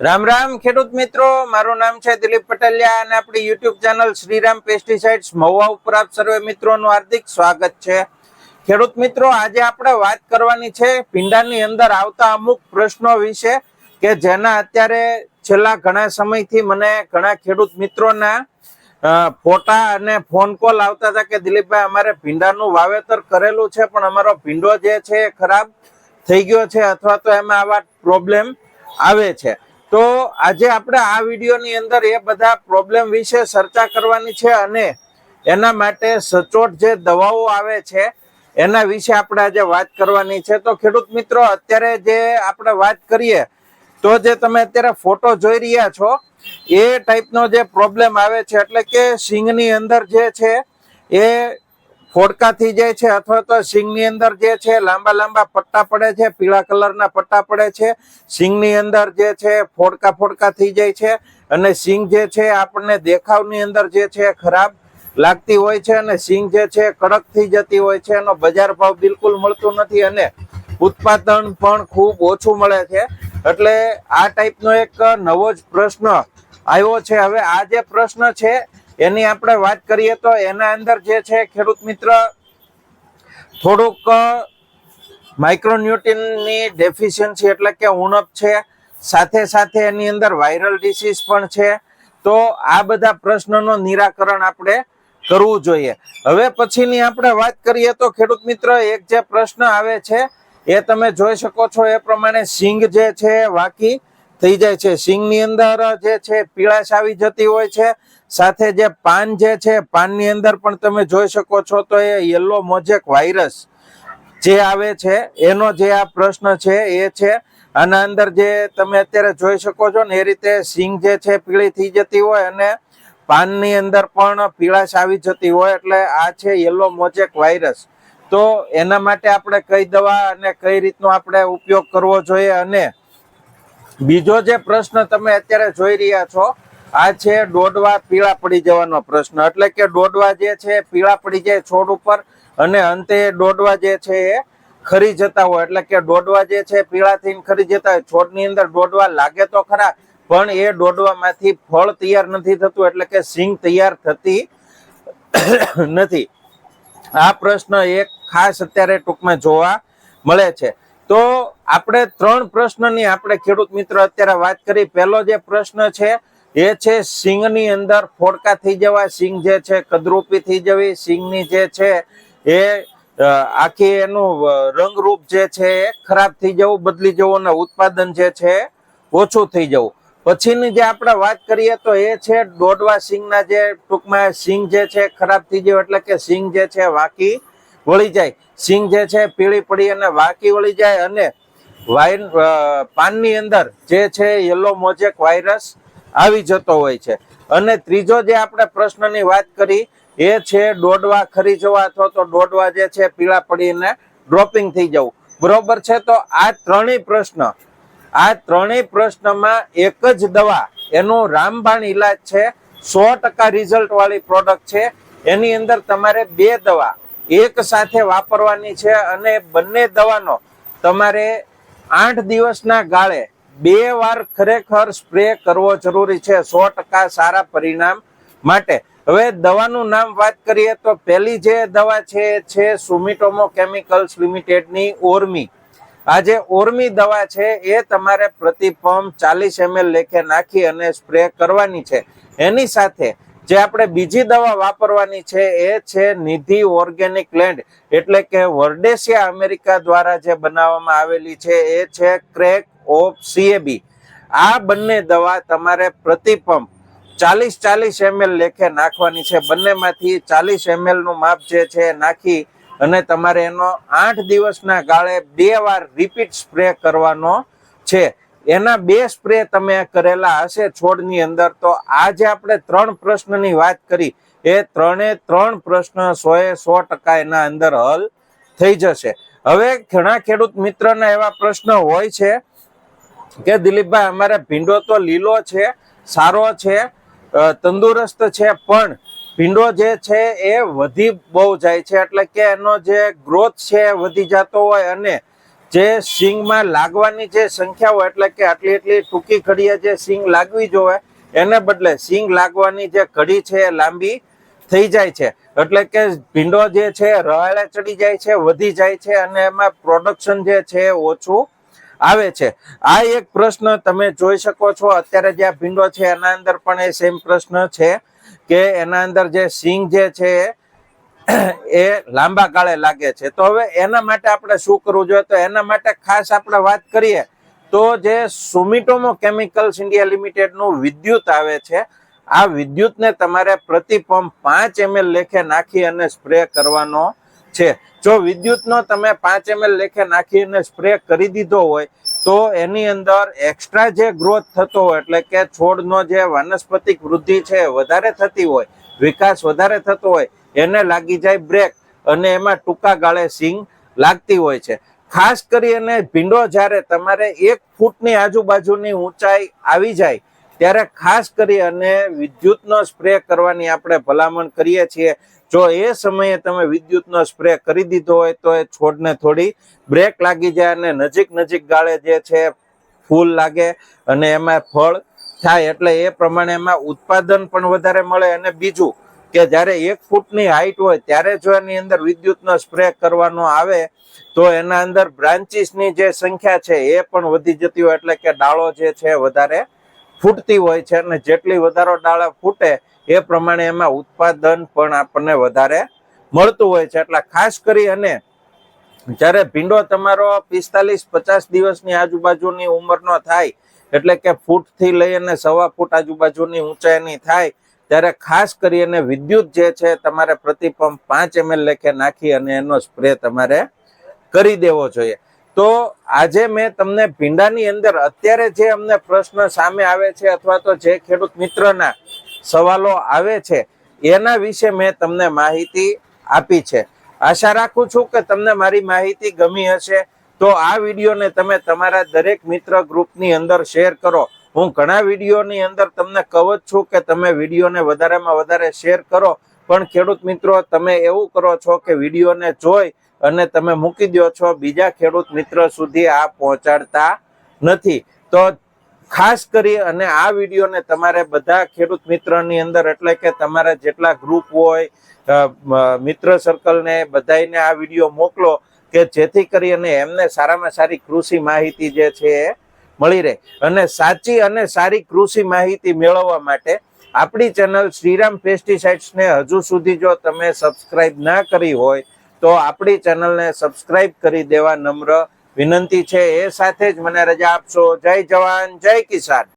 રામ રામ, ખેડૂત મિત્રો. મારું નામ છે દિલીપ પટેલિયા અને આપણી YouTube channel Shriram pesticides Mahuva ઉપર આપ સર્વે મિત્રોનું હાર્દિક સ્વાગત છે. ખેડૂત મિત્રો, આજે આપણે વાત કરવાની છે ભીંડાની અંદર આવતા અમુક પ્રશ્નો વિશે કે જેના અત્યારે છેલ્લા ઘણા સમયથી મને ઘણા ખેડૂત મિત્રોના ફોટા અને ફોન કોલ આવતા હતા કે દિલીપભાઈ, અમારે ભીંડાનું વાવેતર કરેલું છે, પણ અમારો ભીંડો જે છે એ ખરાબ થઈ ગયો છે અથવા તો એમાં આવા પ્રોબ્લેમ આવે છે. તો આજે આપણે આ વિડીયોની અંદર એ બધા પ્રોબ્લેમ વિશે ચર્ચા કરવાની છે અને એના માટે સચોટ જે દવાઓ આવે છે, એના વિશે આપણે આજે વાત કરવાની છે. તો ખેડૂત મિત્રો, અત્યારે જે આપણે વાત કરીએ, તો જે તમે અત્યારે ફોટો જોઈ રહ્યા છો, એ ટાઈપનો જે પ્રોબ્લેમ આવે છે, એટલે કે સિંગની અંદર જે છે, એ ફોડકા થઈ જાય છે અથવા તો સિંગની અંદર જે છે લાંબા લાંબા પટ્ટા પડે છે, પીળા કલરના પટ્ટા પડે છે. સિંગની અંદર જે છે ફોડકા ફોડકા થઈ જાય છે અને સિંગ જે છે આપણને દેખાવની અંદર જે છે ખરાબ લાગતી હોય છે અને સિંગ જે છે કડક થઈ જતી હોય છે. એનો બજાર ભાવ બિલકુલ મળતું નથી અને ઉત્પાદન પણ ખૂબ ઓછું મળે છે. એટલે આ ટાઈપનો એક નવો જ પ્રશ્ન આવ્યો છે. હવે આ જે પ્રશ્ન છે એની આપણે વાત કરીએ તો એના અંદર જે છે ખેડૂત મિત્ર, થોડુંક માઇક્રોન્યુટ્રિનની ડેફિશિયન્સી એટલે કે ઉણપ છે, સાથે સાથે એની અંદર વાયરલ ડિસીઝ પણ છે, તો આ બધા પ્રશ્નનો નિરાકરણ આપણે કરવું જોઈએ. હવે પછીની આપણે વાત કરીએ તો ખેડૂત મિત્ર, એક જે પ્રશ્ન આવે છે, એ તમે જોઈ શકો છો, એ પ્રમાણે સિંગ જે છે, વાકી થઈ જાય છે. સિંગની અંદર જે છે, પીળાશ આવી જતી હોય છે. સાથે જે પાન જે છે, પાનની અંદર પણ તમે જોઈ શકો છો તો એ યલો મોજેક વાયરસ જે આવે છે, એનો જે આ પ્રશ્ન છે એ છે. આના અંદર જે તમે અત્યારે જોઈ શકો છો ને એ રીતે સિંગ જે છે, પીળી થઈ જતી હોય અને પાનની અંદર પણ પીળાશ આવી જતી હોય એટલે આ છે યલો મોજેક વાયરસ તો એના માટે આપણે કઈ દવા અને કઈ રીતનો આપણે ઉપયોગ કરવો જોઈએ અને બીજો જે પ્રશ્ન તમે અત્યારે જોઈ રહ્યા છો, આ છે દોડવા પીળા પડી જવાનો પ્રશ્ન. એટલે કે દોડવા જે છે, પીળા પડી જાય છોડ ઉપર અને અંતે દોડવા જે છે એ ખરી જતા હોય. એટલે કે દોડવા જે છે પીળા થઈને ખરી જતા હોય. છોડની અંદર દોડવા લાગે તો ખરા, પણ એ દોડવામાંથી ફળ તૈયાર નથી થતું. એટલે કે સિંગ તૈયાર થતી નથી. આ પ્રશ્ન એક ખાસ અત્યારે ટૂંકમાં જોવા મળે છે. તો આપણે ત્રણ પ્રશ્નની આપણે ખેડૂત મિત્ર અત્યારે વાત કરી. પહેલો જે પ્રશ્ન છે, એ છે સિંગની અંદર ફોડકા થઈ જવા સિંગ જે છે કદરૂપી થઈ જવી, સિંગની જે છે એ આખી એનું રંગરૂપ જે છે એ ખરાબ થઈ જવું, બદલી જવું અને ઉત્પાદન જે છે ઓછું થઈ જવું. પછીની જે આપણે વાત કરીએ તો એ છે દોડવા સિંગના જે ટૂંકમાં સિંગ જે છે ખરાબ થઈ જવું એટલે કે સિંગ જે છે વાકી વળી જાય. સિંગ જે છે પીળી પડી અને વાકી વળી જાય અને વાયર પાનની અંદર જે છે યલો મોજેક વાયરસ આવી જતો હોય છે. અને ત્રીજો જે આપણે પ્રશ્નની વાત કરી, એ છે દોડવા ખરી જવા અથવા તો દોડવા જે છે પીળા પડીને ડ્રોપિંગ થઈ જવું. બરોબર છે? તો આ ત્રણેય પ્રશ્ન, આ ત્રણેય પ્રશ્નમાં એક જ દવા, એનું રામબાણ ઈલાજ છે, સો ટકા રિઝલ્ટ વાળી પ્રોડક્ટ છે. એની અંદર તમારે બે દવા, એક સાથે વાપરવાની છે અને બંને દવાનો તમારે આઠ દિવસના ગાળે બે વાર ખરેખર સ્પ્રે કરવો જરૂરી છે સો ટકા સારા પરિણામ માટે. હવે દવાનું નામ વાત કરીએ તો પહેલી જે દવા છે છે સુમિટોમો કેમિકલ્સ લિમિટેડની ઓર્મી આ જે ઓર્મી દવા છે, એ તમારે પ્રતિ પંપ ચાલીસ એમએલ લેખે નાખી અને સ્પ્રે કરવાની છે. એની સાથે જે આપણે બીજી દવા વાપરવાની છે એ છે નિધિ ઓર્ગેનિક લેન્ડ. એટલે કે વર્ડેસિયા અમેરિકા દ્વારા જે બનાવવામાં આવેલી છે એ છે ક્રેક ઓફ સીએબી. આ બંને દવા તમારે પ્રતિ પંપ ચાલીસ ચાલીસ એમએલ લેખે નાખવાની છે. બંનેમાંથી ચાલીસ એમએલનું માપ જે છે નાખી અને તમારે એનો આઠ દિવસના ગાળે બે વાર રિપીટ સ્પ્રે કરવાનો છે. એના બે સ્પ્રે તમે કરેલા હશે છોડની અંદર. તો આજે આપણે ત્રણ પ્રશ્નની વાત કરી. એ ત્રણે ત્રણ પ્રશ્ન સો એ સો ટકા એના અંદર હલ થઈ જશે. હવે ઘણા ખેડૂત મિત્રના એવા પ્રશ્ન હોય છે કે, દિલીપભાઈ, અમારે ભીંડો તો લીલો છે, સારો છે તંદુરસ્ત છે, પણ ભીંડો જે છે એ વધી બહુ જાય છે. એટલે કે એનો જે ગ્રોથ છે વધી જતો હોય અને જે સિંગમાં લાગવાની જે સંખ્યા હોય, એટલે કે આટલી એટલી ટૂંકી ઘડીએ જે સિંગ લાગવી જોવે, એને બદલે સિંગ લાગવાની જે ઘડી છે એ લાંબી થઈ જાય છે. એટલે કે ભીંડો જે છે રવાળે ચડી જાય છે, વધી જાય છે, અને એમાં પ્રોડક્શન જે છે ઓછું આવે છે. આ એક પ્રશ્ન તમે જોઈ શકો છો. અત્યારે જે આ ભીંડો છે, એના અંદર પણ એ સેમ પ્રશ્ન છે કે એના અંદર જે સિંગ જે છે એ લાંબા ગાળે લાગે છે. તો હવે એના માટે આપણે શું કરવું જોઈએ? તો એના માટે ખાસ આપણે વાત કરીએ તો જે સુમિટોમો કેમિકલ્સ ઇન્ડિયા લિમિટેડનું વિદ્યુત આવે છે, આ વિદ્યુતને તમારે પ્રતિ પંપ પાંચ એમએલ લેખે નાખી અને સ્પ્રે કરવાનો છે. જો વિદ્યુતનો તમે પાંચ એમએલ લેખે નાખી અને સ્પ્રે કરી દીધો હોય, તો એની અંદર એક્સ્ટ્રા જે ગ્રોથ થતો હોય, એટલે કે છોડનો જે વાનસ્પતિક વૃદ્ધિ છે વધારે થતી હોય, વિકાસ વધારે થતો હોય એને લાગી જાય બ્રેક અને એમાં ટૂંકા ગાળે સિંગ લાગતી હોય છે. ખાસ કરી અને ભીંડો જ્યારે તમારે એક ફૂટની આજુબાજુની ઊંચાઈ આવી જાય, ત્યારે ખાસ કરી અને વિદ્યુતનો સ્પ્રે કરવાની આપણે ભલામણ કરીએ છીએ. જો એ સમયે તમે વિદ્યુતનો સ્પ્રે કરી દીધો હોય તો એ છોડને થોડી બ્રેક લાગી જાય અને નજીક નજીક ગાળે જે છે ફૂલ લાગે અને એમાં ફળ થાય. એટલે એ પ્રમાણે એમાં ઉત્પાદન પણ વધારે મળે અને બીજું કે જ્યારે એક ફૂટની હાઈટ હોય, ત્યારે જો એની અંદર વિદ્યુતનો સ્પ્રે કરવાનો આવે, તો એના અંદર બ્રાન્ચીસની જે સંખ્યા છે, એ પણ વધી જતી હોય, એટલે કે ડાળો જે છે વધારે ફૂટતી હોય છે, અને જેટલી વધારો ડાળા ફૂટે, એ પ્રમાણે એમાં ઉત્પાદન પણ આપણને વધારે મળતું હોય છે. એટલે ખાસ કરી અને જ્યારે ભીંડો તમારો પિસ્તાલીસ પચાસ દિવસની આજુબાજુની ઉંમરનો થાય, એટલે કે ફૂટથી લઈ અને સવા ફૂટ આજુબાજુની ઊંચાઈની થાય ત્યારે ખાસ કરી અને વિદ્યુત જે છે તમારે પ્રતિ પંપ પાંચ એમએલ લેખે નાખી અને એનો સ્પ્રે તમારે કરી દેવો જોઈએ. તો આજે મેં તમને ભીંડાની અંદર અત્યારે જે અમને પ્રશ્ન સામે આવે છે અથવા તો જે ખેડૂત મિત્રના સવાલો આવે છે, એના વિશે મેં તમને માહિતી આપી છે. આશા રાખું છું કે તમને મારી માહિતી ગમી હશે. તો આ વિડીયોને તમે તમારા દરેક મિત્ર ગ્રુપની અંદર શેર કરો. હું ઘણા વિડીયોની અંદર તમને કહું છું કે તમે વિડીયોને વધારેમાં વધારે શેર કરો. પણ ખેડૂત મિત્રો, તમે એવું કરો છો કે વિડીયોને જોઈ અને તમે મૂકી દો છો, બીજા ખેડૂત મિત્ર સુધી આ પહોંચાડતા નથી. તો ખાસ કરી અને આ વિડીયોને તમારે બધા ખેડૂત મિત્રની અંદર, એટલે કે તમારા જેટલા ગ્રુપ હોય મિત્ર સર્કલને બધાને આ વીડિયો મોકલો, કે જેથી કરી અને એમને સારામાં સારી કૃષિ માહિતી જે છે એ મળી રહે. અને સાચી અને સારી કૃષિ માહિતી મેળવવા માટે આપણી ચેનલ શ્રીરામ પેસ્ટિસાઇડ્સને હજુ સુધી જો તમે સબસ્ક્રાઇબ ના કરી હોય, તો આપણી ચેનલને સબસ્ક્રાઇબ કરી દેવા નમ્ર વિનંતી છે. એ સાથે જ મને રજા આપશો. જય જવાન, જય કિસાન.